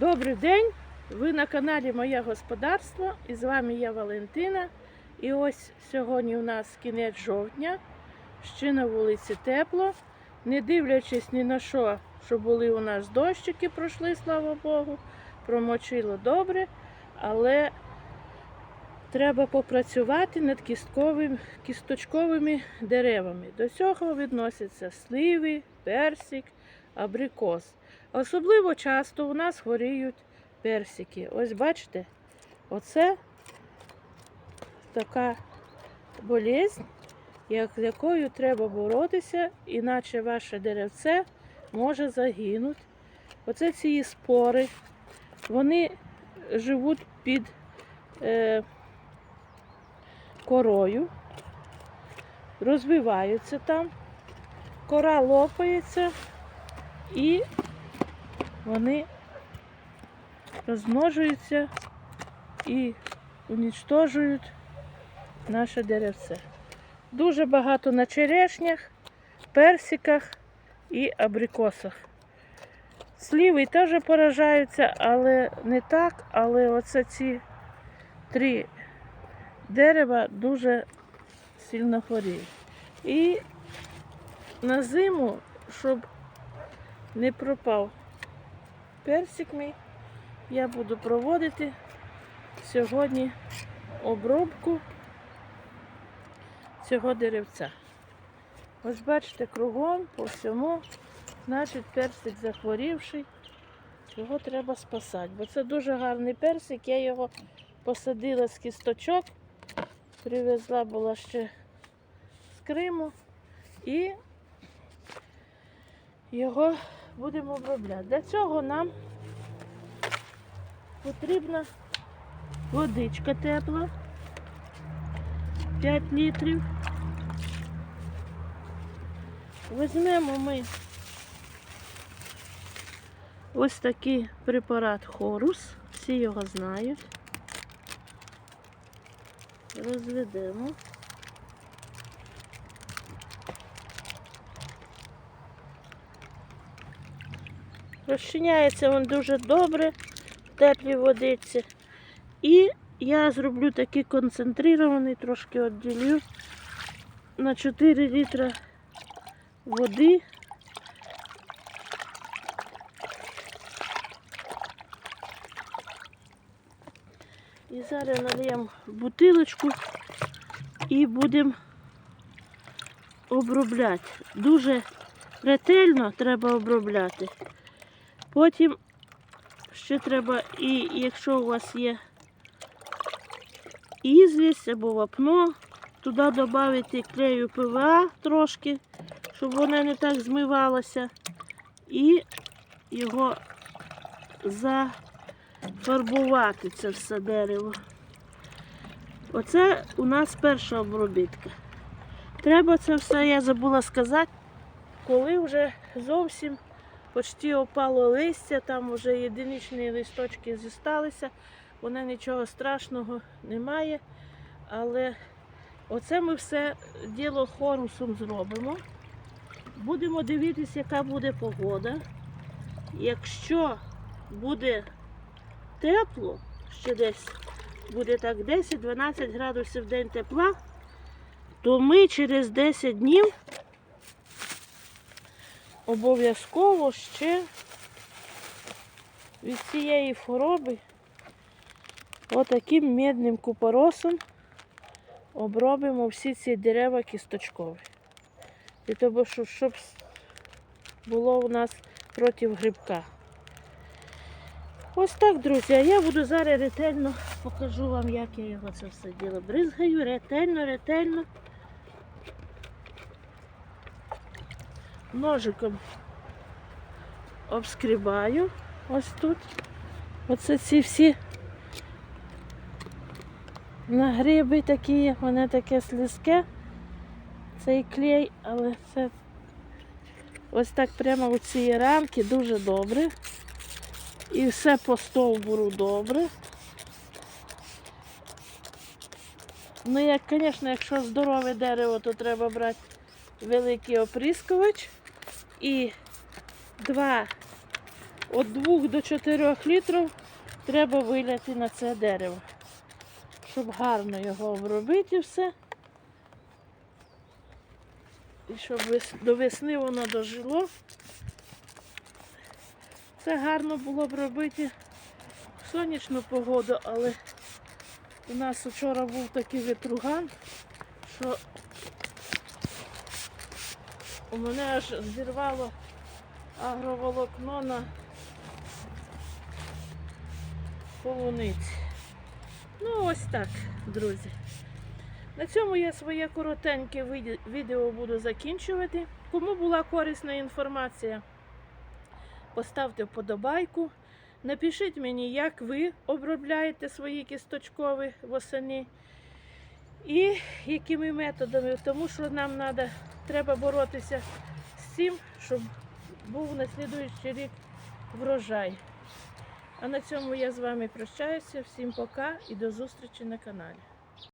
Добрий день! Ви на каналі Моє Господарство і з вами я Валентина. І ось сьогодні у нас кінець жовтня, ще на вулиці тепло. Не дивлячись ні на що, що були у нас дощики, пройшли, слава Богу, промочило добре, але треба попрацювати над кістковим, кісточковими деревами. До цього відносяться сливи, персик, абрикос. Особливо часто у нас хворіють персики. Ось бачите, оце така болезнь, як, з якою треба боротися, іначе ваше деревце може загинути. Оце ці спори, вони живуть під е, корою, розвиваються там, кора лопається і вони розмножуються і унічтожують наше деревце. Дуже багато на черешнях, персиках і абрикосах. Сліви теж поражаються, але не так, але оце ці три дерева дуже сильно хворіють. І на зиму, щоб не пропав персик мій, я буду проводити сьогодні обробку цього деревця. Ось бачите, кругом по всьому, значить персик захворівший, його треба спасати. Бо це дуже гарний персик, я його посадила з кісточок, привезла була ще з Криму і його будемо обробляти. Для цього нам потрібна водичка тепла 5 літрів. Візьмемо ми ось такий препарат Хорус, всі його знають. Розведемо. Розчиняється він дуже добре в теплій водиці. І я зроблю такий концентрований, трошки відділю на 4 літра води. І зараз нальємо бутилочку і будемо обробляти. Дуже ретельно треба обробляти. Потім ще треба, і якщо у вас є ізвість або вапно, туди додати клею ПВА трошки, щоб воно не так змивалося. І його зафарбувати це все дерево. Оце у нас перша обробітка. Треба це все, я забула сказати, коли вже зовсім почти опало листя, там вже єдиничні листочки зісталися, воно нічого страшного немає. Але оце ми все діло хорусом зробимо. Будемо дивитися, яка буде погода. Якщо буде тепло, ще десь буде так 10-12 градусів в день тепла, то ми через 10 днів обов'язково ще від цієї хвороби отаким медним купоросом обробимо всі ці дерева кісточкові. Тому, що, щоб було у нас проти грибка. Ось так, друзі, а я буду зараз ретельно покажу вам, як я його це все діло. Бризгаю ретельно, ретельно. Ножиком обскрібаю ось тут. Оце ці всі нагриби такі, вони таке слизьке. Цей клей, але це ось так прямо у ці рамки дуже добре. І все по стовбуру добре. Ну, як, звісно, якщо здорове дерево, то треба брати великий оприскувач і два від 2 до 4 літрів треба виляти на це дерево, щоб гарно його обробити все. І щоб до весни воно дожило. Це гарно було б робити в сонячну погоду, але у нас вчора був такий вітруган, що у мене аж зірвало агроволокно на полуниці. Ну, ось так, друзі. На цьому я своє коротеньке відео буду закінчувати. Кому була корисна інформація, поставте вподобайку. Напишіть мені, як ви обробляєте свої кісточкові восени і якими методами, тому що нам надо, треба боротися з цим, щоб був на слідуючий рік врожай. А на цьому я з вами прощаюся. Всім пока і до зустрічі на каналі.